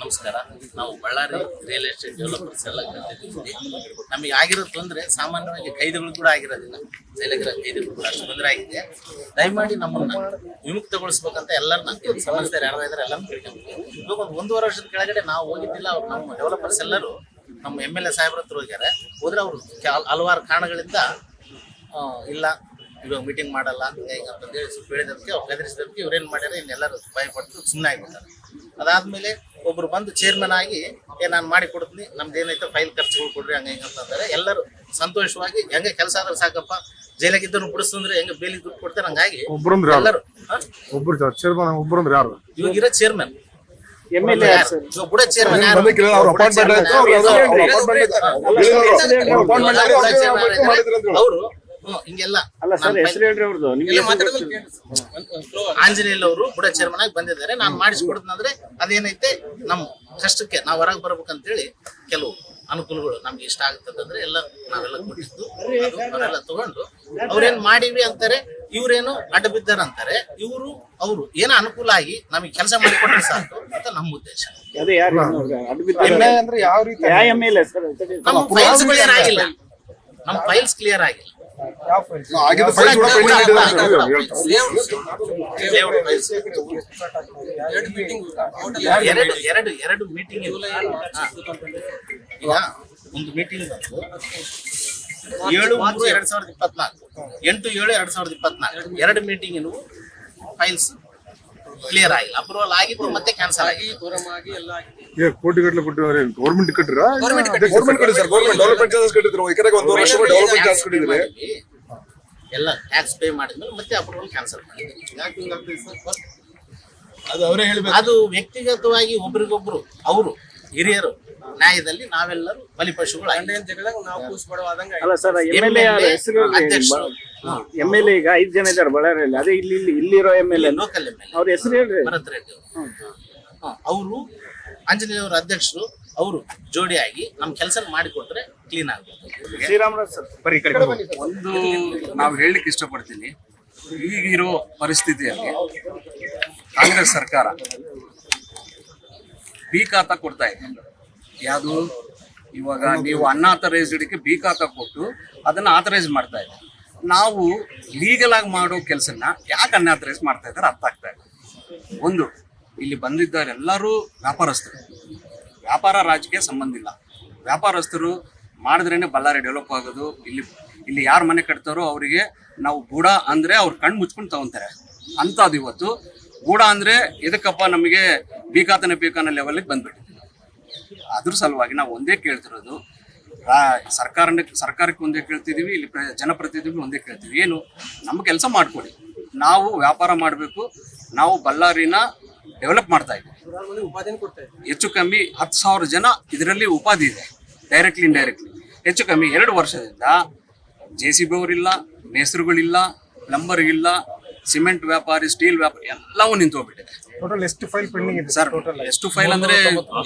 ನಮಸ್ಕಾರ. ನಾವು Ballari real estate developers ಎಲ್ಲ ನಮಗೆ ಆಗಿರೋ ತೊಂದರೆ, ಸಾಮಾನ್ಯವಾಗಿ ಕೈದಿಗಳು ಕೂಡ ಆಗಿರೋದಿಲ್ಲ. ಜೈಲಗಿರ ಕೈದಿಗಳು ಕೂಡ ಅಷ್ಟು ತೊಂದರೆ ಆಗಿದೆ. ದಯಮಾಡಿ ನಮ್ಮನ್ನ ವಿಮುಕ್ತಗೊಳಿಸ್ಬೇಕಂತ ಎಲ್ಲರನ್ನ ಸಮಸ್ಯೆ ಯಾರು ಇದ್ದಾರೆ ಎಲ್ಲರೂ ಇವಾಗ ಒಂದು ಒಂದೂವರೆ ವರ್ಷದ ಕೆಳಗಡೆ ನಾವು ಹೋಗಿದ್ದಿಲ್ಲ, ಅವ್ರು ನಮ್ಮ ಡೆವಲಪರ್ಸ್ ಎಲ್ಲರೂ ನಮ್ಮ ಎಂ ಎಲ್ ಎ ಸಾಹೇಬ್ರ ಹತ್ರ ಹೋಗ್ಯಾರೆ. ಹೋದ್ರೆ ಅವರು ಹಲವಾರು ಕಾರಣಗಳಿಂದ ಇಲ್ಲ, ಇವಾಗ ಮೀಟಿಂಗ್ ಮಾಡಲ್ಲ ಅಂತ ಹಿಂಗೆ ಅಂತಂದೇಳಿ ಸ್ವಲ್ಪ ಹೇಳಿದಕ್ಕೆ ಅವ್ರು ಗದರಿಸಿದಕ್ಕೆ ಇವ್ರೇನು ಮಾಡ್ಯಾರ, ಇನ್ನೆಲ್ಲರೂ ಭಯಪಟ್ಟು ಸುಮ್ಮನೆ ಆಗಿಬಿಡ್ತಾರೆ ಅದಾದ್ಮೇಲೆ ಒಬ್ರು ಬಂದು ಚೇರ್ಮನ್ ಆಗಿ ಏ ನಾನು ಮಾಡಿ ಕೊಡ್ತೀನಿ ನಮ್ದು ಏನೈತೆ ಫೈಲ್ ಖರ್ಚುಗಳು ಕೊಡ್ರಿ ಹಂಗೆ ಹಿಂಗೆ ಅಂತಂದರೆ ಎಲ್ಲರೂ ಸಂತೋಷವಾಗಿ ಹೆಂಗೆ ಕೆಲಸ ಆದ್ರೆ ಸಾಕಪ್ಪ ಜೈಲಾಗಿದ್ದನ್ನು ಬಿಡಿಸ್ತಂದ್ರೆ ಹೆಂಗೆ ಬೇಲಿ ದುಡ್ಡು ಕೊಡ್ತಾರೆ ಹಂಗಾಗಿ ಎಲ್ಲರೂ? ಒಬ್ರು ಚೇರ್ಮನ್ ಒಬ್ರಂದ್ರೆ ಯಾರು ಇವಾಗ ಇರೋ ಚೇರ್ಮನ್ ಅವ್ರ ಹಿಂಗೆಲ್ಲ. ಅಲ್ಲ ಸರ್ ಹೆಸರು ಹೇಳ್ರಿ ಅವ್ರದ್ದು. ನಿಮ್ಗೆ ಆಂಜನೇಯಲ್ ಅವರು ಬುಡ ಚೇರ್ಮನ್ ಆಗಿ ಬಂದಿದ್ದಾರೆ. ನಾನು ಮಾಡಿಸ್ಕೊಡ್ತಂದ್ರೆ ಅದೇನೈತೆ ನಮ್ಮ ಕಷ್ಟಕ್ಕೆ ನಾವು ಹೊರಗೆ ಬರ್ಬೇಕಂತೇಳಿ ಕೆಲವು ಅನುಕೂಲಗಳು ನಮ್ಗೆ ಇಷ್ಟ ಆಗುತ್ತಂದ್ರೆ ಎಲ್ಲ ನಾವೆಲ್ಲ ಕೊಟ್ಟಿದ್ದು. ಅವರೆಲ್ಲ ತಗೊಂಡು ಅವ್ರೇನ್ ಮಾಡಿವಿ ಅಂತಾರೆ ಇವ್ರೇನು ಅಡ್ಡ ಬಿದ್ದಾರಂತಾರೆ ಇವರು ಅವರು ಏನೋ ಅನುಕೂಲ ಆಗಿ ನಮಗೆ ಕೆಲಸ ಮಾಡಿಕೊಟ್ರೆ ಸಾಕು ಅಂತ ನಮ್ಮ ಉದ್ದೇಶ. ಅದೇ ಯಾರು ಅಂದ್ರೆ ಯಾವ ರೀತಿ ನಮ್ಮ ಫೈಲ್ಸ್ ಕ್ಲಿಯರ್ ಆಗಿಲ್ಲ. ನಮ್ಮ ಫೈಲ್ಸ್ ಕ್ಲಿಯರ್ ಆಗಿಲ್ಲ. ಆಗಿದ್ದ ಫೈಲ್ ಕೂಡ ಪೆಂಡಿಂಗ್ ಇದೆ ಎರಡು ಎರಡು ಎರಡು ಮೀಟಿಂಗ್ ಈಗ ಒಂದು ಮೀಟಿಂಗ್ ಏಳು ಮೂರು ಎರಡ್ ಸಾವಿರದ ಇಪ್ಪತ್ನಾಲ್ಕು ಎಂಟು ಏಳು ಎರಡ್ ಸಾವಿರದ ಇಪ್ಪತ್ನಾಲ್ಕು ಎರಡು ಮೀಟಿಂಗ್ ಫೈಲ್ಸ್ ಕ್ಲಿಯರ್ ಆಗಿಲ್ಲ ಅಪ್ರೂವಲ್ ಆಗಿದ್ದು ಮತ್ತೆ ಕ್ಯಾನ್ಸಲ್ ಆಗಿ ಏ ಕೋಟಿ ಗಟ್ಟಲೆ ಕೊಟ್ಟಿದ್ರೆ? ಗೌರ್ಮೆಂಟ್ ಕಟ್ಟಿರಾ ಗೌರ್ಮೆಂಟ್ ಕಟ್ಟಿ ಸರ್. ಗೌರ್ಮೆಂಟ್ ಡೆವಲಪ್ಮೆಂಟ್ ಚಾರ್ಜಸ್ ಕಟ್ಟಿದ್ರು. ಎಕರೆಗೆ ಒಂದು ವರ್ಷ ಡೆವಲಪ್ಮೆಂಟ್ ಚಾರ್ಜ್ ಕಟ್ಟಿದ್ರೆ ಎಲ್ಲ ಟ್ಯಾಕ್ಸ್ ಪೇ ಮಾಡಿದ್ಮೇಲೆ ಮತ್ತೆ ಅಪ್ರೂವಲ್ ಕ್ಯಾನ್ಸಲ್ ಮಾಡಿದ್ವಿ ಅದು ಅವರೇ ಹೇಳಬೇಕು. ಅದು ವ್ಯಕ್ತಿಗತವಾಗಿ ಒಬ್ರಿಗೊಬ್ರು ಅವರು ಹಿರಿಯರು ನ್ಯಾಯದಲ್ಲಿ ನಾವೆಲ್ಲರೂ ಬಲಿಪಶುಗಳು ಅಲ್ಲ ಸರ್ ಎಲ್ ಎ ಹೆಸರು ಎಂ ಎಲ್ ಎ ಈಗ ಐದ್ ಜನ ಇದ್ದಾರೆ ಬಳ್ಳಾರಿಯಲ್ಲಿ. ಅದೇ ಇಲ್ಲಿ ಇಲ್ಲಿ ಇಲ್ಲಿರೋ M L A local M L ಅವ್ರ ಹೆಸರು ಹೇಳ್ರಿ. ಭರತ್ ರೆಡ್ಡಿ ಅವರು ಆಂಜನೇಯ ಅವರ ಅಧ್ಯಕ್ಷರು ಅವರು ಜೋಡಿಯಾಗಿ ನಮ್ಮ ಕೆಲಸ ಮಾಡಿಕೊಟ್ರೆ ಕ್ಲೀನ್ ಆಗ್ಬೋದು. ಶ್ರೀರಾಮರಾಜ್ ಸರ್ ಒಂದು ನಾವು ಹೇಳಲಿಕ್ಕೆ ಇಷ್ಟಪಡ್ತೀನಿ ಈಗಿರೋ ಪರಿಸ್ಥಿತಿಯಲ್ಲಿ ಕಾಂಗ್ರೆಸ್ ಸರ್ಕಾರ ಬಿ ಖಾತ ಕೊಡ್ತಾ ಇದೆ. ಯಾವುದು? ಇವಾಗ ನೀವು ಅನ್ಆಥರೈಸ್ಡ್ಗೆ ಬಿ ಖಾತ ಕೊಟ್ಟು ಅದನ್ನ ಆಥರೈಸ್ ಮಾಡ್ತಾ ಇದೆ. ನಾವು ಲೀಗಲ್ ಆಗಿ ಮಾಡೋ ಕೆಲಸನ ಯಾಕೆ ಅನ್ಆಥರೈಸ್ ಮಾಡ್ತಾ ಇದ್ದಾರೆ ಅರ್ಥ ಆಗ್ತಾ ಇದೆ ಒಂದು ಇಲ್ಲಿ ಬಂದಿದ್ದಾರೆ ಎಲ್ಲರೂ ವ್ಯಾಪಾರಸ್ಥರು. ವ್ಯಾಪಾರ ರಾಜಕೀಯ ಸಂಬಂಧ ಇಲ್ಲ. ವ್ಯಾಪಾರಸ್ಥರು ಮಾಡಿದ್ರೇನೆ ಬಳ್ಳಾರಿ ಡೆವಲಪ್ ಆಗೋದು, ಇಲ್ಲಿ ಇಲ್ಲಿ ಯಾರು ಮನೆ ಕಟ್ತಾರೋ ಅವರಿಗೆ ನಾವು ಗೂಢ ಅಂದರೆ ಅವ್ರು ಕಣ್ಣು ಮುಚ್ಕೊಂಡು ತಗೊತಾರೆ. ಅಂಥದ್ದು ಇವತ್ತು. ಗೂಢ ಅಂದರೆ ಎದಕ್ಕಪ್ಪ ನಮಗೆ ಬೇಕಾತನ ಬೀಕಾನ ಲೆವೆಲಿಗೆ ಬಂದ್ಬಿಟ್ಟಿದೆ. ಅದ್ರ ಸಲುವಾಗಿ ನಾವು ಒಂದೇ ಕೇಳ್ತಿರೋದು, ರಾ- ಸರ್ಕಾರ ಸರ್ಕಾರಕ್ಕೆ ಒಂದೇ ಕೇಳ್ತಿದ್ದೀವಿ ಇಲ್ಲಿ ಪ್ರ- ಜನಪ್ರತಿನಿಧಿಗಳು ಒಂದೇ ಕೇಳ್ತೀವಿ ಏನು? ನಮ್ಮ ಕೆಲಸ ಮಾಡಿಕೊಡಿ. ನಾವು ವ್ಯಾಪಾರ ಮಾಡಬೇಕು. ನಾವು ಬಳ್ಳಾರಿನ ಡೆವಲಪ್ ಮಾಡ್ತಾ ಇದೆ. ಹೆಚ್ಚು ಕಮ್ಮಿ ಹತ್ತು ಸಾವಿರ ಜನ ಇದರಲ್ಲಿ ಉಪಾಧಿ ಇದೆ ಡೈರೆಕ್ಟ್ಲಿ ಇಂಡೈರೆಕ್ಟ್ಲಿ ಹೆಚ್ಚು ಕಮ್ಮಿ ಎರಡು ವರ್ಷದಿಂದ ಜೆ ಸಿ ಬಿ ಅವರಿಲ್ಲ ಮೇಸರುಗಳಿಲ್ಲ ಪ್ಲಂಬರ್ ಇಲ್ಲ ಸಿಮೆಂಟ್ ವ್ಯಾಪಾರಿ ಸ್ಟೀಲ್ ವ್ಯಾಪಾರಿ ಎಲ್ಲವೂ ನಿಂತೋಗ್ಬಿಟ್ಟಿದೆ ಟೋಟಲ್ ಎಷ್ಟು ಫೈಲ್ ಪೆಂಡಿಂಗ್ ಇದೆ? ಸರ್ ಎಷ್ಟು ಫೈಲ್ ಅಂದ್ರೆ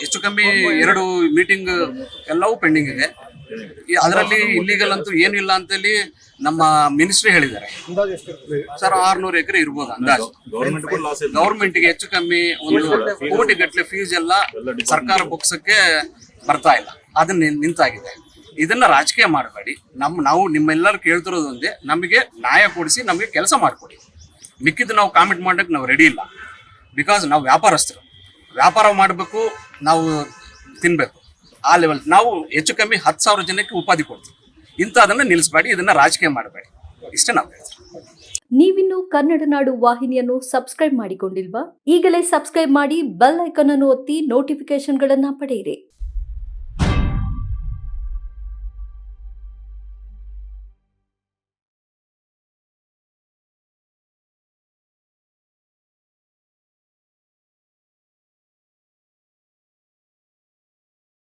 ಹೆಚ್ಚು ಕಮ್ಮಿ ಎರಡು ಮೀಟಿಂಗ್ ಎಲ್ಲವೂ ಪೆಂಡಿಂಗ್ ಇದೆ. ಅದರಲ್ಲಿ ಇಲ್ಲಿಗಲ್ ಅಂತೂ ಅಂತ ಅಂತೇಳಿ ನಮ್ಮ ಮಿನಿಸ್ಟ್ರಿ ಹೇಳಿದ್ದಾರೆ. ಸರ್ ಆರ್ನೂರು ಎಕರೆ ಇರ್ಬೋದು ಅಂದಾಜು. ಗೌರ್ಮೆಂಟ್ಗೆ ಹೆಚ್ಚು ಕಮ್ಮಿ ಒಂದು ಕೋಟಿ ಗಟ್ಟಲೆ ಫೀಸ್ ಎಲ್ಲ ಸರ್ಕಾರ ಬೊಕ್ಸಕ್ಕೆ ಬರ್ತಾ ಇಲ್ಲ. ಅದನ್ನ ನಿಂತಾಗಿದೆ. ಇದನ್ನ ರಾಜಕೀಯ ಮಾಡಬೇಡಿ. ನಮ್ಮ ನಾವು ನಿಮ್ಮೆಲ್ಲರೂ ಕೇಳ್ತಿರೋದು ಒಂದೇ ನಮಗೆ ನ್ಯಾಯ ಕೊಡಿಸಿ ನಮಗೆ ಕೆಲಸ ಮಾಡಿಕೊಡಿ. ಮಿಕ್ಕಿದ್ದು ನಾವು ಕಾಮೆಂಟ್ ಮಾಡಕ್ಕೆ ನಾವು ರೆಡಿ ಇಲ್ಲ. ಬಿಕಾಸ್ ನಾವು ವ್ಯಾಪಾರಸ್ಥರು. ವ್ಯಾಪಾರ ಮಾಡಬೇಕು ನಾವು ತಿನ್ಬೇಕು. ಆ ಲೆವೆಲ್ ನಾವು ಹೆಚ್ಚು ಕಮ್ಮಿ ಹತ್ತು ಸಾವಿರ ಜನಕ್ಕೆ ಉಪಾಧಿ ಕೊಡ್ತೀವಿ. ಇಂಥದನ್ನ ನಿಲ್ಲಿಸಬೇಡಿ, ಇದನ್ನ ರಾಜಕೀಯ ಮಾಡಬೇಡಿ. ಇಷ್ಟೇ ನಾವು ನೀವಿನ್ನು ಕನ್ನಡ ನಾಡು ವಾಹಿನಿಯನ್ನು ಸಬ್ಸ್ಕ್ರೈಬ್ ಮಾಡಿಕೊಂಡಿಲ್ವಾ? ಈಗಲೇ ಸಬ್ಸ್ಕ್ರೈಬ್ ಮಾಡಿ ಬೆಲ್ ಐಕಾನ್ ಅನ್ನು ಒತ್ತಿ ನೋಟಿಫಿಕೇಶನ್ಗಳನ್ನ ಪಡೆಯಿರಿ.